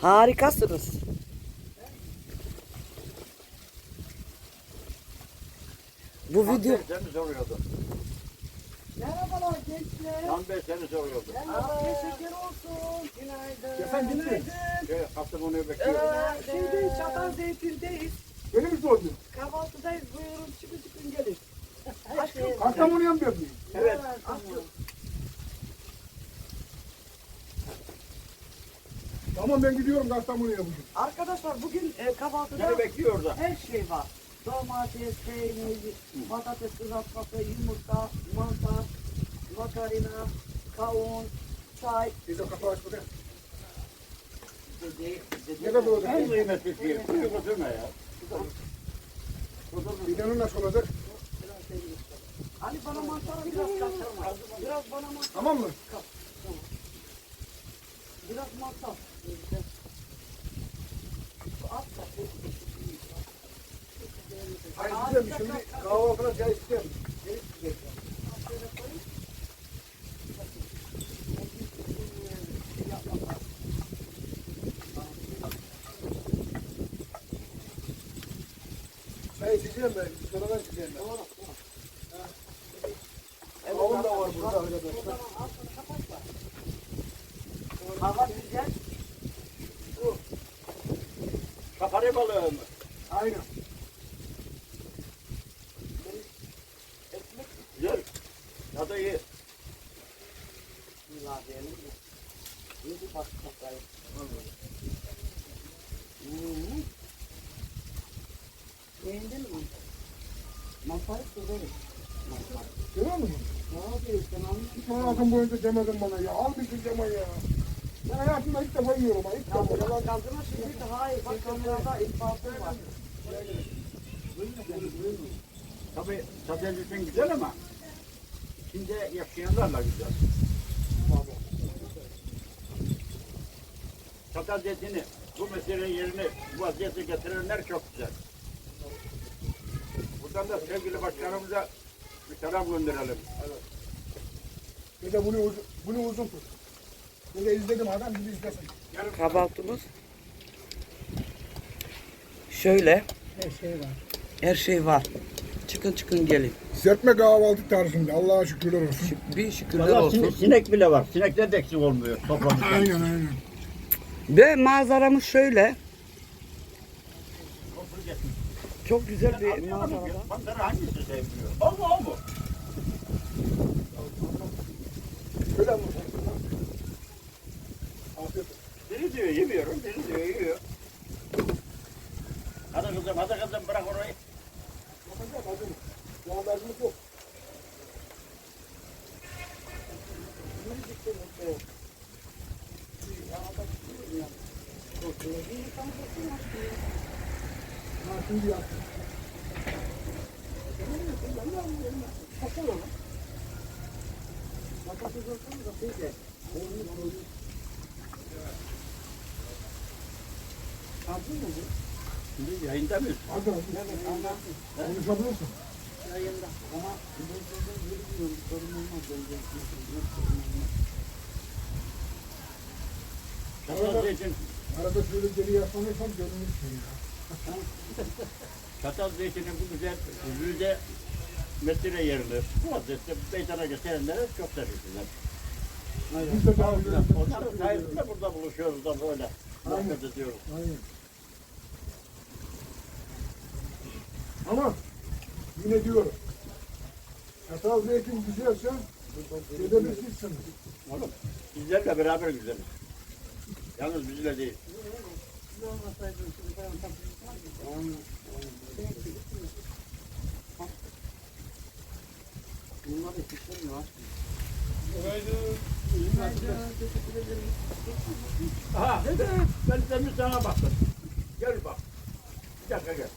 Harikasınız. Bu video Bey seni soruyordu. Merhabalar gençler. Can Bey seni soruyordu. Afiyet şeker olsun. Günaydın. Efendim? Günaydın. Şey, Kastamonu'yu bekliyor. Ee, şeydeyiz, Çatal Zeytin'deyiz. Beni mi sordun? Kahvaltıdayız. Buyurun çıkın çıkın gelin. Aşkım. Kastamonu'ya mı diyordun? Evet. Aşkım. Tamam ben gidiyorum Kastamonu'ya bugün. Arkadaşlar bugün e, kahvaltıda Seni bekliyor orada. her şey var. Domates, peynir, patates kızartması, yumurta, mantar, makarina, kavun, çay. Bir de kafa açma de. Dedi, dedi. Ne kadar olacak? En kıymetli şey. Götürme ya. Fidanı nasıl olacak? Ali bana mantarı biraz kaçırma. Biraz bana mantar. Tamam mı? Biraz mantar. Hayır gidelim şimdi kahvaltına çay isterim. Çay içeceğim ben. Sonradan içeceğim ben. Kavun da var burada arkadaşlar. Hava güzel. Safari balığı mı? Aynen. Güzel. Tadı iyi. Bismillah diyelim de. Yedi bak bakayım. Hmm. Beğendin mi? Mantarı severim. Mantar. Görüyor musun? Ne yapıyorsun? Hiç hayatım boyunca demedin bana ya. Al bir cama ya. Ben hayatımda ilk defa yiyorum ha. İlk defa. burada kaldırma şimdi hayır. Bak kamerada iltifatı var. Tabii tadı için güzel ama içinde yaşayanlarla güzel. Çatal zeytini bu meselenin yerine bu vaziyete getirenler çok güzel. Buradan da sevgili başkanımıza bir selam gönderelim. Bir de bunu bunu uzun tut. Bir de izledim adam gibi izlesin. kahvaltımız şöyle. Her şey var. Her şey var. Çıkın çıkın gelin. Serpme kahvaltı tarzında Allah'a şükürler olsun. Bir şükürler Valla olsun. sinek bile var. Sinekler de eksik olmuyor toplamışlar. Aynen aynen. Ve manzaramız şöyle. Çok güzel bir manzara. Manzara hangisi sevmiyor? O mu o mu? Şöyle mi? Biri diyor yemiyorum, biri diyor yiyor. Hadi kızım, hadi kızım bırak orayı. Bakacağım hadi. Bu haberimiz yok. Ha şimdi yaptım. Şimdi yayında mıyız? Hadi hadi. Konuşabilirsin. Çatal zeytin, Arada şöyle geri yaslanırsam görünür şey ya. çatal zeytinin bu güzel yüzde metre yerinde. Bu vaziyette meydana getirenlere çok teşekkürler. Biz de daha. Onların sayesinde burada buluşuyoruz da böyle. Ediyoruz. Aynen. Ama yine diyorum. Çatal zeytin güzelse yedebilirsiniz. Oğlum, bizlerle beraber güzeliz. Yalnız bizle değil. Bunlar da pişirmiyor. Aha, evet, ben demin sana baktım. Gel bak. Bir dakika gel.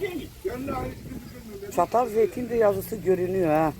İyi. Çatal zeytin de yazısı görünüyor ha.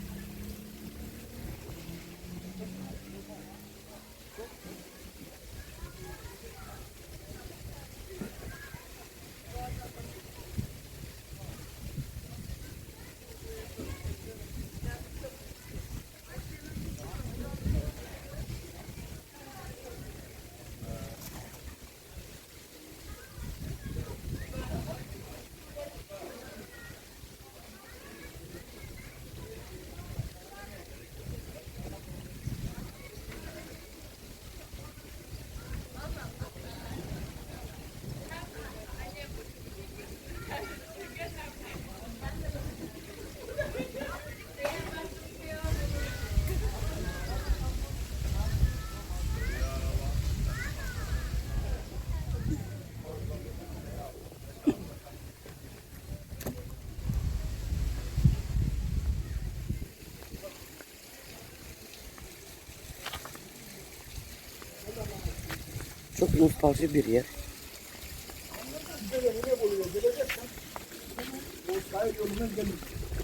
Çok nostalji bir yer.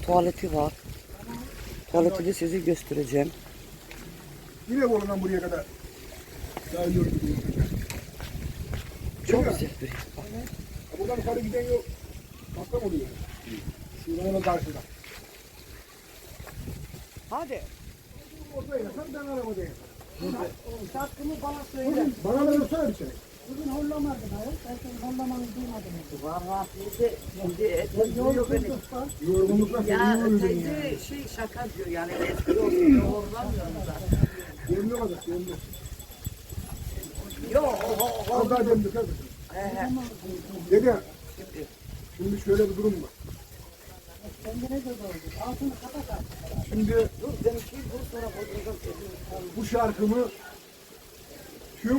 Tuvaleti var. Tuvaleti de size göstereceğim. Yine Bolu'dan buraya kadar. Çok güzel bir yer. Ha, Buradan yukarı giden yol Masam oluyor. Şuradan karşıda. Hadi. Orada yasam ben arabada yasam. Şarkımı bana söyle. Bana da dursana bir şey. Bugün hollamadın ayol. Ben senin hollamanı duymadım. Vallahi şimdi, şimdi et Yol kızdıktan. Yorgunlukla Ya teyze şey şaka diyor yani eski olsun doğrulamıyorum zaten. Yemli olacak yemli. Yok o o o. Misin? He he. Dede. Şimdi şöyle bir durum var. Kendine göz oldu. Altını kapat artık. Şimdi Dur benimki dur sonra bu şarkımı tüm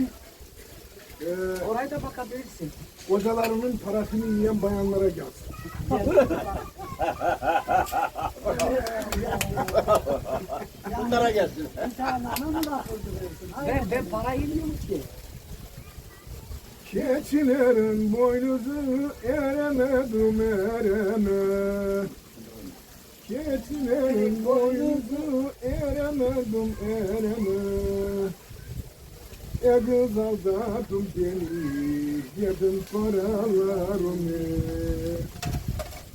eee Oraya da bakabilirsin. kocalarının parasını yiyen bayanlara gelsin. Bunlara gelsin. Bir tane ana mı laf öldürüyorsun? Hayır. Ben, ben para yemiyorum ki. Keçilerin boynuzu eremedim ereme. Keçilerin boynuzu eremedim ereme. E kız aldattın beni, yedin paralarımı.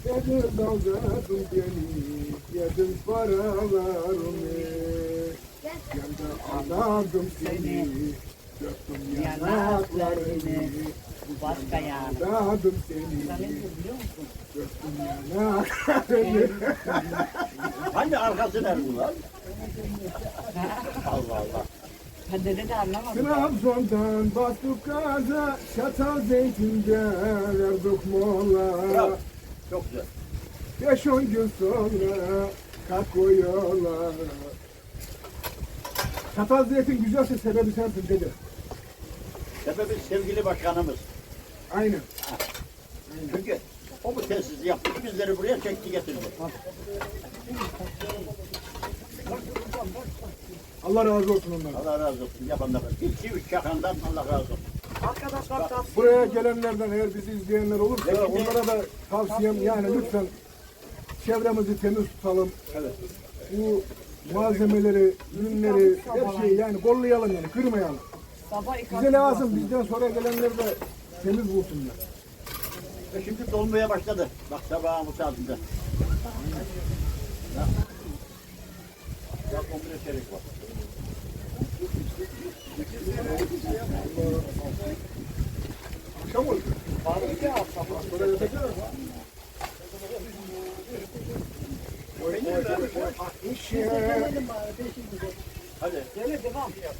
E kız aldattın beni, yedin paralarımı. Yandı ağladım seni, döktüm yanaklarını. Başka yani. Dadım seni, döktüm yanaklarını. Hangi arkası nerede lan? Allah Allah. Ben de anlamadım. Trabzon'dan bastık gaza, çatal zeytinde verdik mola. Bravo. Çok güzel. Beş on gün sonra kalkıyorlar. Çatal zeytin güzelse sebebi sensin dedi. Sebebi sevgili başkanımız. Aynen. Çünkü o bu tesisi yaptı. Bizleri buraya çekti getirdi. Allah razı olsun onlardan. Allah razı olsun yapanlara. İki üç çakandan Allah razı olsun. Arkadaşlar tavsiye Buraya gelenlerden eğer bizi izleyenler olursa onlara da tavsiyem yani lütfen çevremizi temiz tutalım. Evet. Bu malzemeleri, ürünleri, her şeyi yani kollayalım yani kırmayalım. Bize lazım bizden sonra gelenler de temiz bulsunlar. Ve şimdi dolmaya başladı. Bak sabahın bu saatinde. Bak. Bak 11 çeyrek var. Akşam olur. Sonra yatacağız. Oy, oy, Hadi.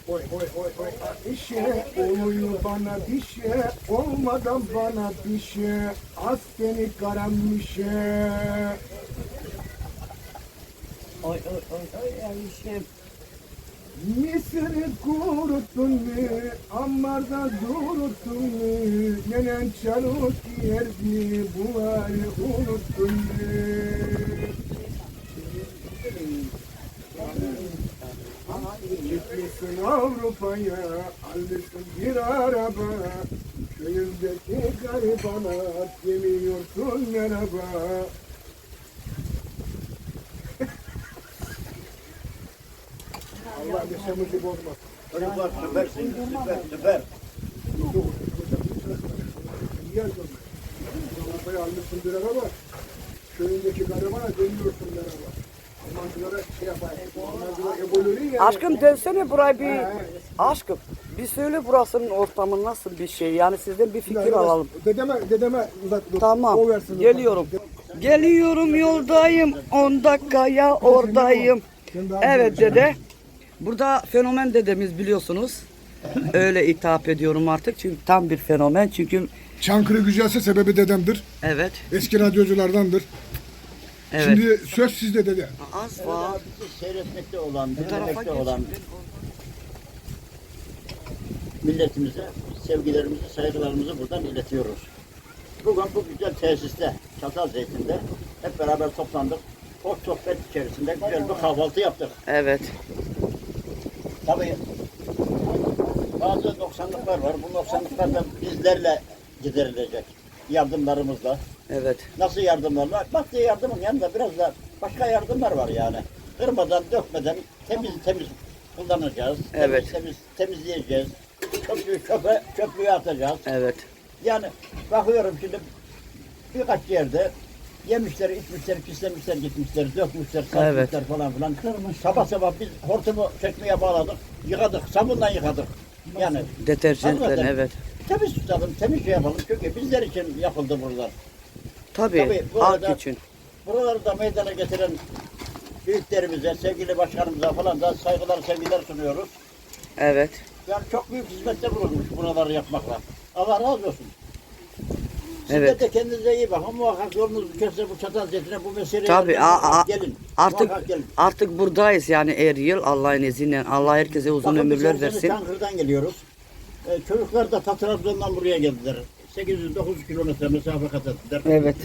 oy, oy, oy, oy. İşe, oluyor bana bir şey, olmadan bana bir şey. Az beni karanmışe. Oy oy oy oy erişim. Mısır'ı kuruttun mu, ammarda duruttun mu, nenen çalıp yerdi, buları unuttun mu? Gitmişsin Avrupa'ya, almışsın bir araba, köyündeki garibana, demiyorsun merhaba. Allah neşemizi bozmasın. Çocuklar süpersin. Süper süper. Yer görmek. Avrupa'ya almışsın bir araba. Köyündeki garibana dönüyorsun merhaba. Aşkım dönsene burayı bir. Aşkım bir söyle burasının ortamı nasıl bir şey yani sizden bir fikir alalım. Dedeme, dedeme dur. Tamam O versin. geliyorum. Geliyorum yoldayım 10 dakikaya oradayım. Evet dede. Burada fenomen dedemiz biliyorsunuz. Öyle hitap ediyorum artık çünkü tam bir fenomen çünkü Çankırı güzelse sebebi dedemdir. evet Eski radyoculardandır. Evet. Şimdi söz sizde dede. Az var. Bizi seyretmekte olan, dinlemekte olan milletimize sevgilerimizi, saygılarımızı buradan iletiyoruz. Bugün bu güzel tesiste, Çatal Zeytin'de hep beraber toplandık. Hoş sohbet içerisinde güzel bir kahvaltı yaptık. Evet. Tabii bazı 90'lıklar var. Bu 90'lıklar da bizlerle giderilecek. Yardımlarımızla. Evet. Nasıl yardımlarla? Maddi yardımın yanında biraz da başka yardımlar var yani. Kırmadan, dökmeden temiz temiz kullanacağız. Evet. Temiz, temiz temizleyeceğiz. Çöplüğü çöpe, çöplüğe atacağız. Evet. Yani bakıyorum şimdi birkaç yerde yemişler, içmişler, pislemişler, gitmişler, dökmüşler, Evet. satmışlar falan filan. Sabah sabah biz hortumu çekmeye bağladık, yıkadık, sabunla yıkadık. Yani Deterjanlar Hakikaten. evet. temiz tutalım, temiz şey yapalım. Çünkü bizler için yapıldı buralar. Tabii. Tabii, bu halk arada- için. Buraları da meydana getiren büyüklerimize, sevgili başkanımıza falan da saygılar, sevgiler sunuyoruz. Evet. Yani çok büyük hizmette bulunmuş buraları yapmakla. Allah razı olsun. Siz Evet. de kendinize iyi bakın. Muhakkak yolunuz düşerse bu çatal zetine bu meseleye Tabii, a- a- gelin. Artık gelin. artık buradayız yani her yıl Allah'ın izniyle. Allah herkese uzun Bakın ömürler versin. Çankırı'dan geliyoruz. Ee, çocuklar da Trabzon'dan buraya geldiler. 800-900 kilometre mesafe kat ettiler. Evet.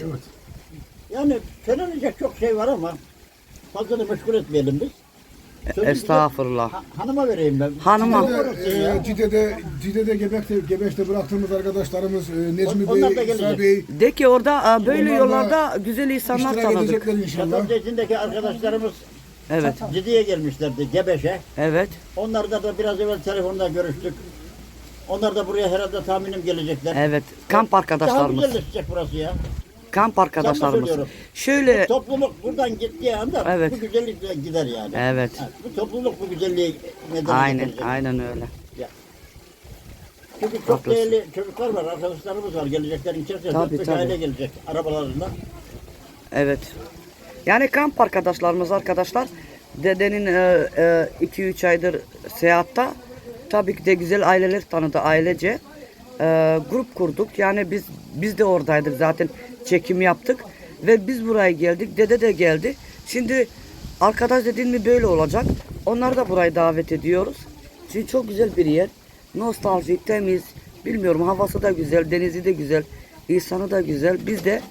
Yani söylenecek çok şey var ama fazla da meşgul etmeyelim biz. Sözü Estağfurullah. Ha- hanıma vereyim ben. Hanıma. Ya. Ee, Cide'de, Cide'de Gebek'te, Gebeş'te bıraktığımız arkadaşlarımız e, Necmi Onlar da Bey. İsa Bey De ki orada e, böyle yollarda güzel insanlar tanıdık. inşallah. Arkadaşlarımız Evet. Cidi'ye gelmişlerdi, Gebeş'e. Evet. Onlarla da biraz evvel telefonda görüştük. Onlar da buraya herhalde tahminim gelecekler. Evet. Kamp Daha arkadaşlarımız. güzelleşecek burası ya. Kamp arkadaşlarımız. söylüyorum. Şöyle Topluluk buradan gittiği anda Evet. bu güzellikle gider yani. Evet. Ha, bu topluluk bu güzelliği neden aynen aynen öyle. Çünkü çok Haklısın. değerli çocuklar var, arkadaşlarımız var. Geleceklerin içerisinde Tabii, dört beş tabii. aile gelecek arabalarında. Evet. Yani kamp arkadaşlarımız arkadaşlar dedenin 2-3 aydır seyahatta tabii ki de güzel aileler tanıdı ailece. E, grup kurduk. Yani biz biz de oradaydık zaten çekim yaptık ve biz buraya geldik. Dede de geldi. Şimdi arkadaş dediğin mi böyle olacak. Onları da buraya davet ediyoruz. Çünkü çok güzel bir yer. Nostaljik, temiz. Bilmiyorum havası da güzel, denizi de güzel, insanı da güzel. Biz de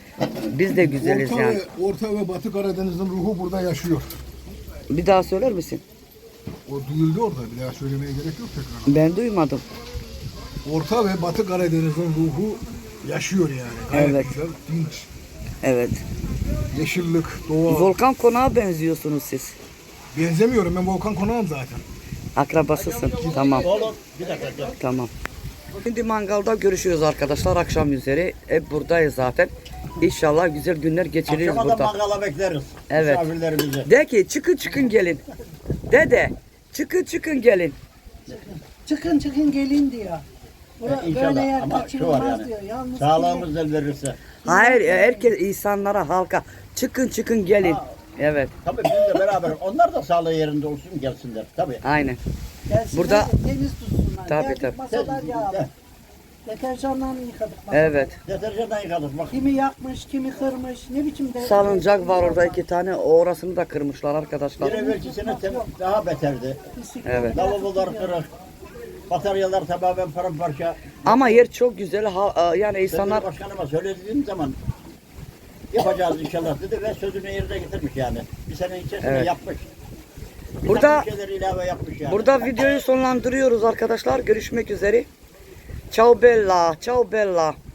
biz de güzeliz Orta, yani. ve, Orta ve Batı Karadeniz'in ruhu burada yaşıyor. Bir daha söyler misin? O duyuldu orada. Bir daha söylemeye gerek yok tekrar. Ben duymadım. Orta ve Batı Karadeniz'in ruhu yaşıyor yani. Gayet Evet. güzel, dinç, Evet. yeşillik, doğa. Volkan konağa benziyorsunuz siz. Benzemiyorum ben Volkan Konağım zaten. Akrabasısın. Tamam. Oğlum bir dakika dur. Tamam. Şimdi mangalda görüşüyoruz arkadaşlar akşam üzeri. Hep buradayız zaten. İnşallah güzel günler geçiririz Akşama da burada. mangala bekleriz. Evet. Misafirlerimizi. De ki çıkın çıkın gelin. Dede çıkın çıkın gelin. Çıkın çıkın gelin diyor. Bura, inşallah. böyle yer Ama şu var kaçırılmaz yani. diyor. Yalnız Sağlığımız el verirse. Hayır herkes insanlara halka çıkın çıkın gelin. Evet Tabii bizle beraber onlar da sağlığı yerinde olsun gelsinler. Tabii. aynen. gelsinler Burada- de temiz tutsunlar. Tabii, Geldik, tabii. Masalar yağlı. Deterjanla yıkadık masaları. Evet. Deterjandan yıkadık bak. Kimi yakmış, kimi kırmış. Ne biçim de... Salıncak var orada iki tane. Orasını da kırmışlar arkadaşlar. Bir evvelki sene tem- daha beterdi. Pislik Evet. Lavabolar kırık. Bataryalar tamamen paramparça. Ama yer çok güzel. Ha, e, yani İnsanlar... insanlar başkanıma söylediğim zaman yapacağız inşallah dedi ve sözünü yerine getirmiş yani. Bir sene içerisinde Evet. yapmış. Bir Burada- takım şeyler ilave yapmış yani. Burada videoyu sonlandırıyoruz arkadaşlar. Görüşmek üzere. Ciao bella, ciao bella.